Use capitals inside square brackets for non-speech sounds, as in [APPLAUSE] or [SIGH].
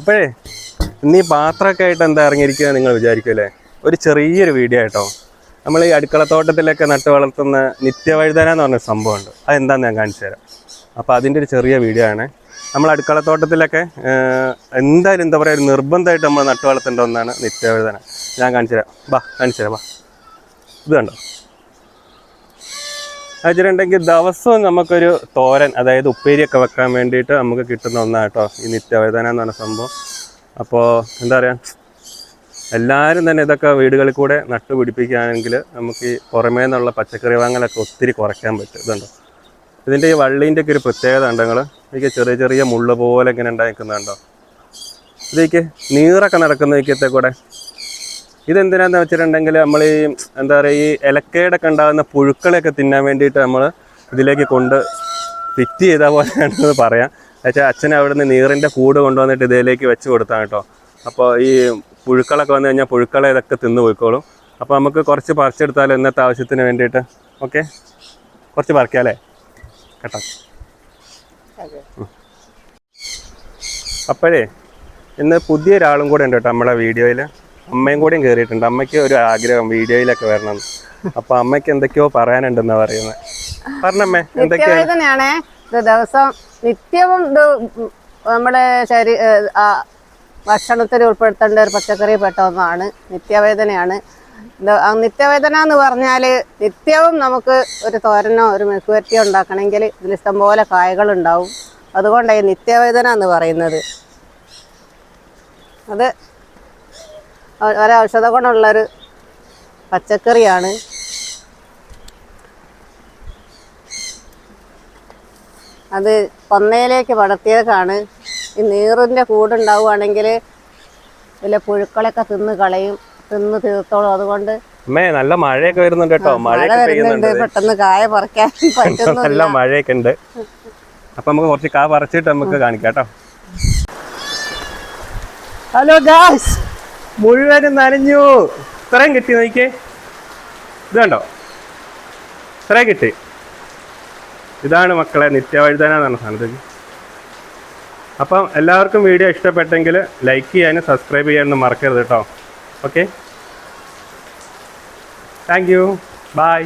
അപ്പോഴേ നീ പാത്രമൊക്കെ ആയിട്ട് എന്താ ഇറങ്ങിയിരിക്കുക നിങ്ങൾ വിചാരിക്കുമല്ലേ ഒരു ചെറിയൊരു വീഡിയോ ആയിട്ടോ? നമ്മൾ ഈ അടുക്കളത്തോട്ടത്തിലൊക്കെ നട്ട് വളർത്തുന്ന നിത്യവഴുതന എന്ന് പറഞ്ഞ സംഭവമുണ്ട്. അതെന്താന്ന് ഞാൻ കാണിച്ചു തരാം. അപ്പോൾ അതിന്റെ ഒരു ചെറിയ വീഡിയോ ആണ്. നമ്മൾ അടുക്കളത്തോട്ടത്തിലൊക്കെ എന്തായാലും എന്താ പറയുക ഒരു നിർബന്ധമായിട്ട് നമ്മൾ നട്ട് വളർത്തേണ്ട ഒന്നാണ് നിത്യവഴുതന. ഞാൻ കാണിച്ചു തരാം. ബാ കാണിച്ചു തരാം ബാ. ഇത് കണ്ടോ? വെച്ചിട്ടുണ്ടെങ്കിൽ ദിവസവും നമുക്കൊരു തോരൻ അതായത് ഉപ്പേരിയൊക്കെ വെക്കാൻ വേണ്ടിയിട്ട് നമുക്ക് കിട്ടുന്ന ഒന്നാണ് കേട്ടോ ഈ നിത്യവേദന എന്ന് പറഞ്ഞ സംഭവം. അപ്പോൾ എന്താ പറയുക എല്ലാവരും തന്നെ ഇതൊക്കെ വീടുകളിൽ കൂടെ നട്ടുപിടിപ്പിക്കുകയാണെങ്കിൽ നമുക്ക് ഈ പുറമേ നിന്നുള്ള പച്ചക്കറി വാങ്ങലൊക്കെ ഒത്തിരി കുറയ്ക്കാൻ പറ്റും. ഇതുണ്ടോ? ഇതിന്റെ ഈ വള്ളീന്റെ ഒക്കെ ഒരു പ്രത്യേകത ഉണ്ട് നിങ്ങൾ എനിക്ക് ചെറിയ ചെറിയ മുള്ള പോലെ ഇങ്ങനെ ഉണ്ടായിരിക്കുന്നുണ്ടോ ഇതേക്ക് നീറൊക്കെ നടക്കുന്ന ഇക്കത്തെ കൂടെ ഇതെന്തിനാന്ന് വെച്ചിട്ടുണ്ടെങ്കിൽ നമ്മൾ ഈ എന്താ പറയുക ഈ ഇലക്കയുടെയൊക്കെ ഉണ്ടാകുന്ന പുഴുക്കളെയൊക്കെ തിന്നാൻ വേണ്ടിയിട്ട് നമ്മൾ ഇതിലേക്ക് കൊണ്ട് ഫിറ്റ് ചെയ്ത പോലെയാണെന്ന് പറയാം. വെച്ചാൽ അച്ഛൻ അവിടെ നിന്ന് നീറിന്റെ കൂട് കൊണ്ടുവന്നിട്ട് ഇതിലേക്ക് വെച്ച് കൊടുത്താണ് കേട്ടോ. അപ്പോൾ ഈ പുഴുക്കളൊക്കെ വന്നു കഴിഞ്ഞാൽ പുഴുക്കളെ ഇതൊക്കെ തിന്നു പോയിക്കോളും. അപ്പോൾ നമുക്ക് കുറച്ച് പറിച്ചെടുത്താലോ ഇന്നത്തെ ആവശ്യത്തിന് വേണ്ടിയിട്ട്? ഓക്കെ? കുറച്ച് പറിക്കാം അല്ലേ? കേട്ടോ. അപ്പോഴേ ഇന്ന് പുതിയൊരാളും കൂടെ ഉണ്ട് കേട്ടോ നമ്മളെ വീഡിയോയിൽ അമ്മയും കൂടിയും കയറിയിട്ടുണ്ട് അമ്മയ്ക്ക് ഒരു ആഗ്രഹം വീഡിയോയിലൊക്കെ വരണം. അപ്പൊ അമ്മയ്ക്ക് എന്തൊക്കെയോ പറയാനുണ്ടെന്നാ പറയുന്നത് പറഞ്ഞമ്മേ എന്തൊക്കെയാണ്? ദിവസം നിത്യവും നമ്മുടെ ശരീ ഭക്ഷണത്തിൽ ഉൾപ്പെടുത്തേണ്ട ഒരു പച്ചക്കറി പെട്ട ഒന്നാണ് നിത്യവേദനയാണ്. നിത്യവേദന എന്ന് പറഞ്ഞാൽ നിത്യവും നമുക്ക് ഒരു തോരനോ ഒരു മെഴുക്കുവരട്ടിയോ ഉണ്ടാക്കണമെങ്കിൽ ഇതിൽ ഇഷ്ടംപോലെ കായകളുണ്ടാവും. അതുകൊണ്ടാണ് ഈ നിത്യവേദന എന്ന് പറയുന്നത്. അത് ഒരൗഷധ ഗുണമുള്ളൊരു പച്ചക്കറിയാണ്. അത് പൊന്നയിലേക്ക് വളർത്തിയതാണ് ഈ നീറിന്റെ കൂടുണ്ടാവുകയാണെങ്കിൽ വല്ല പുഴുക്കളൊക്കെ തിന്ന് കളയും തിന്ന് തീർത്തോളും. അതുകൊണ്ട് നല്ല മഴയൊക്കെ വരുന്നുണ്ട് കേട്ടോ. മഴ വരുന്നുണ്ട്. പെട്ടെന്ന് കായ പറിക്കാൻ [LAUGHS] നല്ല മഴയൊക്കെ ഉണ്ട്. അപ്പൊ നമുക്ക് കുറച്ച് കാ പറിച്ചിട്ട് നമുക്ക് കാണിക്കാം കേട്ടോ. Hello guys. മുഴുവനും നനഞ്ഞു. ഇത്രയും കിട്ടി നോക്കിയേ. ഇത് കണ്ടോ? ഇത്രയും കിട്ടി. ഇതാണ് മക്കളെ നിത്യവഴുതന എന്ന് പറഞ്ഞ സാധനത്തിൽ അപ്പം എല്ലാവർക്കും വീഡിയോ ഇഷ്ടപ്പെട്ടെങ്കിൽ ലൈക്ക് ചെയ്യാനും സബ്സ്ക്രൈബ് ചെയ്യാനും മറക്കരുത് കേട്ടോ. Okay thank you by